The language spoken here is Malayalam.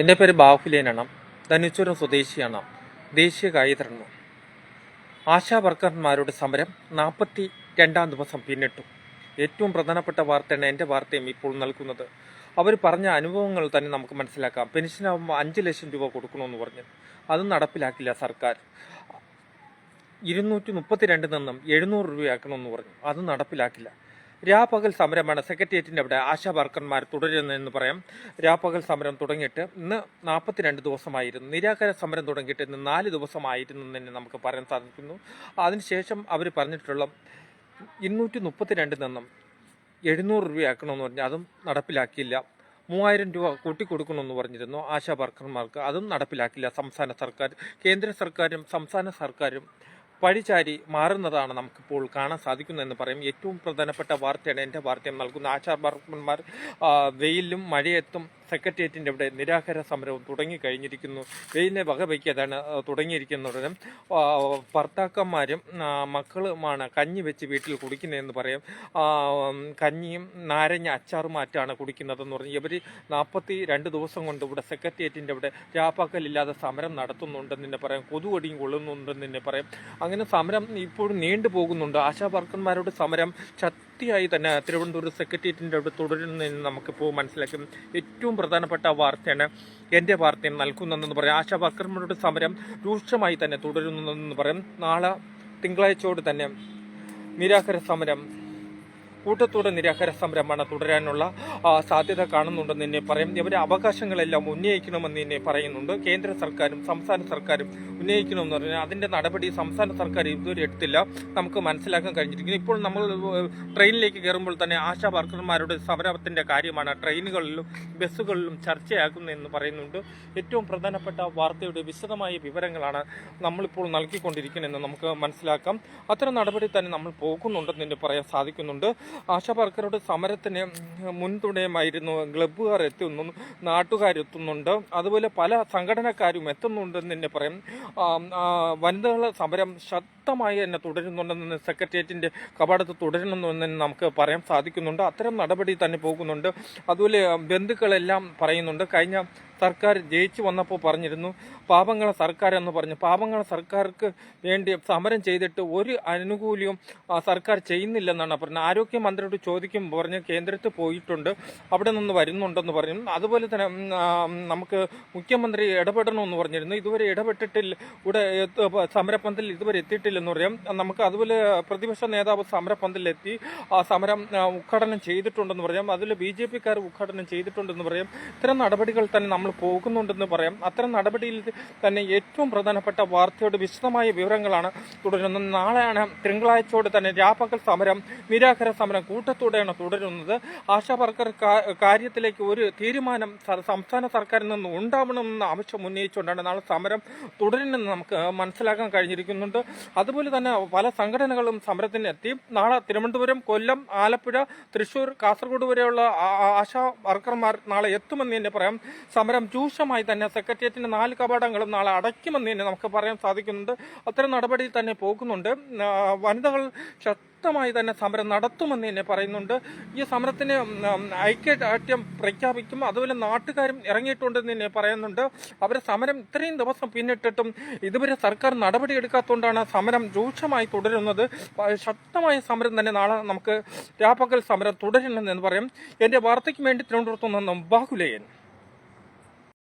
എന്റെ പേര് ബാഹുലേനാണ്. ധനുച്ചൂരം സ്വദേശിയാണ്. ദേശീയ കായികരണം ആശാ വർക്കർമാരുടെ സമരം നാൽപ്പത്തി രണ്ടാം ദിവസം പിന്നിട്ടു. ഏറ്റവും പ്രധാനപ്പെട്ട വാർത്തയാണ് എന്റെ വാർത്തയും ഇപ്പോൾ നൽകുന്നത്. അവർ പറഞ്ഞ അനുഭവങ്ങൾ തന്നെ നമുക്ക് മനസ്സിലാക്കാം. പെൻഷനാകുമ്പോൾ അഞ്ച് ലക്ഷം രൂപ കൊടുക്കണമെന്ന് പറഞ്ഞു. അത് നടപ്പിലാക്കില്ല സർക്കാർ. ഇരുന്നൂറ്റി മുപ്പത്തിരണ്ടിൽ നിന്നും എഴുന്നൂറ് രൂപയാക്കണമെന്ന് പറഞ്ഞു. അത് നടപ്പിലാക്കില്ല. രാപകൽ സമരമാണ് സെക്രട്ടേറിയറ്റിന്റെ അവിടെ ആശാ വർക്കർമാർ തുടരുന്നതെന്ന് പറയാം. രാപ്പകൽ സമരം തുടങ്ങിയിട്ട് ഇന്ന് നാൽപ്പത്തിരണ്ട് ദിവസമായിരുന്നു. നിരാകര സമരം തുടങ്ങിയിട്ട് ഇന്ന് നാല് ദിവസമായിരുന്നു തന്നെ നമുക്ക് പറയാൻ സാധിക്കുന്നു. അതിനുശേഷം അവർ പറഞ്ഞിട്ടുള്ള ഇരുന്നൂറ്റി മുപ്പത്തിരണ്ടിൽ നിന്നും എഴുന്നൂറ് രൂപയാക്കണമെന്ന് പറഞ്ഞാൽ അതും നടപ്പിലാക്കിയില്ല. മൂവായിരം രൂപ കൂട്ടിക്കൊടുക്കണമെന്ന് പറഞ്ഞിരുന്നു ആശാ വർക്കർമാർക്ക് അതും നടപ്പിലാക്കില്ല സംസ്ഥാന സർക്കാർ കേന്ദ്ര സർക്കാരും സംസ്ഥാന സർക്കാരും പഴിചാരി മാറുന്നതാണ് നമുക്കിപ്പോൾ കാണാൻ സാധിക്കുന്നതെന്ന് പറയും. ഏറ്റവും പ്രധാനപ്പെട്ട വാർത്തയാണ് എന്റെ വാർത്തയും നൽകുന്ന ആശാ വർക്കർമാർ വെയിലും മഴയത്തും സെക്രട്ടേറിയറ്റിന്റെ അവിടെ നിരാഹാര സമരവും തുടങ്ങിക്കഴിഞ്ഞിരിക്കുന്നു. വെയിലിനെ വകവയ്ക്കാതാണ് ആ, തുടങ്ങിയിരിക്കുന്നതും. ആ, ഭർത്താക്കന്മാരും മക്കളുമാണ് കഞ്ഞി വെച്ച് വീട്ടിൽ കുടിക്കുന്നതെന്ന് പറയും. കഞ്ഞിയും നാരങ്ങ അച്ചാറുമാറ്റാണ് കുടിക്കുന്നതെന്ന് പറഞ്ഞ്. ഇവർ നാൽപ്പത്തി രണ്ട് ദിവസം കൊണ്ട് ഇവിടെ സെക്രട്ടേറിയറ്റിന്റെ അവിടെ രാപ്പാക്കലില്ലാതെ സമരം നടത്തുന്നുണ്ടെന്ന് തന്നെ പറയാം. കൊതുകടിയും കൊള്ളുന്നുണ്ടെന്ന് തന്നെ പറയാം. അങ്ങനെ സമരം ഇപ്പോഴും നീണ്ടു പോകുന്നുണ്ട് ആശാ വർക്കർമാരുടെ സമരം ശക്തിയായി തന്നെ തിരുവനന്തപുരം സെക്രട്ടേറിയറ്റിന്റെ അവിടെ തുടരുന്നതിന് നമുക്കിപ്പോൾ മനസ്സിലാക്കും. ഏറ്റവും പ്രധാനപ്പെട്ട വാർത്തയാണ് എന്റെ വാർത്തയും നൽകുന്നതെന്ന് പറയാം. ആശാ സമരം രൂക്ഷമായി തന്നെ തുടരുന്നതെന്ന് പറയും. നാളെ തിങ്കളാഴ്ചയോട് തന്നെ നിരാഹാര സമരം കൂട്ടത്തോടെ നിരാഹാര സംരംഭമാണ് തുടരാനുള്ള സാധ്യത കാണുന്നുണ്ടെന്ന് തന്നെ പറയും. ഇവരെ അവകാശങ്ങളെല്ലാം ഉന്നയിക്കണമെന്ന് തന്നെ പറയുന്നുണ്ട്. കേന്ദ്ര സർക്കാരും സംസ്ഥാന സർക്കാരും ഉന്നയിക്കണമെന്ന് പറഞ്ഞാൽ അതിന്റെ നടപടി സംസ്ഥാന സർക്കാർ ഇതുവരെ എടുത്തില്ല. നമുക്ക് മനസ്സിലാക്കാൻ കഴിഞ്ഞിരിക്കുന്നു. ഇപ്പോൾ നമ്മൾ ട്രെയിനിലേക്ക് കയറുമ്പോൾ തന്നെ ആശാ വർക്കർമാരുടെ സമരത്തിന്റെ കാര്യമാണ് ട്രെയിനുകളിലും ബസ്സുകളിലും ചർച്ചയാക്കുന്നതെന്ന് പറയുന്നുണ്ട്. ഏറ്റവും പ്രധാനപ്പെട്ട വാർത്തയുടെ വിശദമായ വിവരങ്ങളാണ് നമ്മളിപ്പോൾ നൽകിക്കൊണ്ടിരിക്കുന്നതെന്ന് നമുക്ക് മനസ്സിലാക്കാം. അത്തരം നടപടി തന്നെ നമ്മൾ പോകുന്നുണ്ടെന്ന് തന്നെ പറയാൻ സാധിക്കുന്നുണ്ട്. ആശാ വർക്കറുടെ സമരത്തിന് മുൻതുണയുമായിരുന്നു. ക്ലബ്ബുകാർ എത്തുന്നു നാട്ടുകാരെത്തുന്നുണ്ട്. അതുപോലെ പല സംഘടനക്കാരും എത്തുന്നുണ്ടെന്ന് തന്നെ പറയും വനിതകളുടെ സമരം ശക്തമായി തന്നെ തുടരുന്നുണ്ടെന്ന് സെക്രട്ടേറിയറ്റിന്റെ കപാടത്ത് തുടരുന്നെന്ന് തന്നെ നമുക്ക് പറയാൻ സാധിക്കുന്നുണ്ട്. അത്തരം നടപടി തന്നെ പോകുന്നുണ്ട്. അതുപോലെ ബന്ധുക്കളെല്ലാം പറയുന്നുണ്ട്. കഴിഞ്ഞ സർക്കാർ ജയിച്ചു വന്നപ്പോൾ പറഞ്ഞിരുന്നു പാവങ്ങളെ സർക്കാർ എന്ന് പറഞ്ഞു. പാപങ്ങളെ സർക്കാർക്ക് വേണ്ടി സമരം ചെയ്തിട്ട് ഒരു അനുകൂല്യവും സർക്കാർ ചെയ്യുന്നില്ലെന്നാണ് പറഞ്ഞത്. ആരോഗ്യമന്ത്രിയോട് ചോദിക്കും പറഞ്ഞ് കേന്ദ്രത്തിൽ പോയിട്ടുണ്ട്. അവിടെ നിന്ന് വരുന്നുണ്ടെന്ന് പറഞ്ഞു. അതുപോലെ തന്നെ നമുക്ക് മുഖ്യമന്ത്രി ഇടപെടണമെന്ന് പറഞ്ഞിരുന്നു. ഇതുവരെ ഇടപെട്ടിട്ടില്ല. ഇവിടെ സമരപന്തിൽ ഇതുവരെ എത്തിയിട്ടില്ലെന്ന് പറയാം. നമുക്ക് അതുപോലെ പ്രതിപക്ഷ നേതാവ് സമരപന്തലിലെത്തി ആ സമരം ഉദ്ഘാടനം ചെയ്തിട്ടുണ്ടെന്ന് പറയാം. അതിൽ ബി ജെ പിക്കാർ ഉദ്ഘാടനം ചെയ്തിട്ടുണ്ടെന്ന് പറയാം. ഇത്തരം നടപടികൾ തന്നെ നമ്മൾ പോകുന്നുണ്ടെന്ന് പറയാം. അത്തരം നടപടിയിൽ തന്നെ ഏറ്റവും പ്രധാനപ്പെട്ട വാർത്തയുടെ വിശദമായ വിവരങ്ങളാണ് തുടരുന്നത്. നാളെയാണ് തിങ്കളാഴ്ചയോടെ തന്നെ രാപ്പകൽ സമരം നിരാഹാര സമരം കൂട്ടത്തോടെയാണ് തുടരുന്നത്. ആശാവർക്കർ കാര്യത്തിലേക്ക് ഒരു തീരുമാനം സംസ്ഥാന സർക്കാരിൽ നിന്ന് ഉണ്ടാവണമെന്ന ആവശ്യം ഉന്നയിച്ചുകൊണ്ടാണ് നാളെ സമരം തുടരുന്നെന്ന് നമുക്ക് മനസ്സിലാക്കാൻ കഴിഞ്ഞിരിക്കുന്നുണ്ട്. അതുപോലെ തന്നെ പല സംഘടനകളും സമരത്തിന് എത്തി. നാളെ തിരുവനന്തപുരം കൊല്ലം ആലപ്പുഴ തൃശൂർ കാസർഗോഡ് വരെയുള്ള ആശാ വർക്കർമാർ നാളെ എത്തുമെന്ന് തന്നെ പറയാം. സമരം രൂക്ഷമായി തന്നെ സെക്രട്ടേറിയറ്റിന്റെ നാല് കവാടങ്ങളും നാളെ അടയ്ക്കുമെന്ന് തന്നെ നമുക്ക് പറയാൻ സാധിക്കുന്നുണ്ട്. അത്തരം നടപടി തന്നെ പോകുന്നുണ്ട്. വനിതകൾ ശക്തമായി തന്നെ സമരം നടത്തുമെന്ന് തന്നെ പറയുന്നുണ്ട്. ഈ സമരത്തിന് ഐക്യദാർഢ്യം പ്രഖ്യാപിക്കും. അതുപോലെ നാട്ടുകാരും ഇറങ്ങിയിട്ടുണ്ടെന്ന് തന്നെ പറയുന്നുണ്ട്. അവർ സമരം ഇത്രയും ദിവസം പിന്നിട്ടിട്ടും ഇതുവരെ സർക്കാർ നടപടി എടുക്കാത്തതുകൊണ്ടാണ് സമരം രൂക്ഷമായി തുടരുന്നത്. ശക്തമായ സമരം തന്നെ നാളെ നമുക്ക് രാപ്പകൽ സമരം തുടരണമെന്ന് പറയും. എന്റെ വാർത്തയ്ക്ക് വേണ്ടി തിരുവനന്തപുരത്തു നിന്നും ബാഹുലയൻ.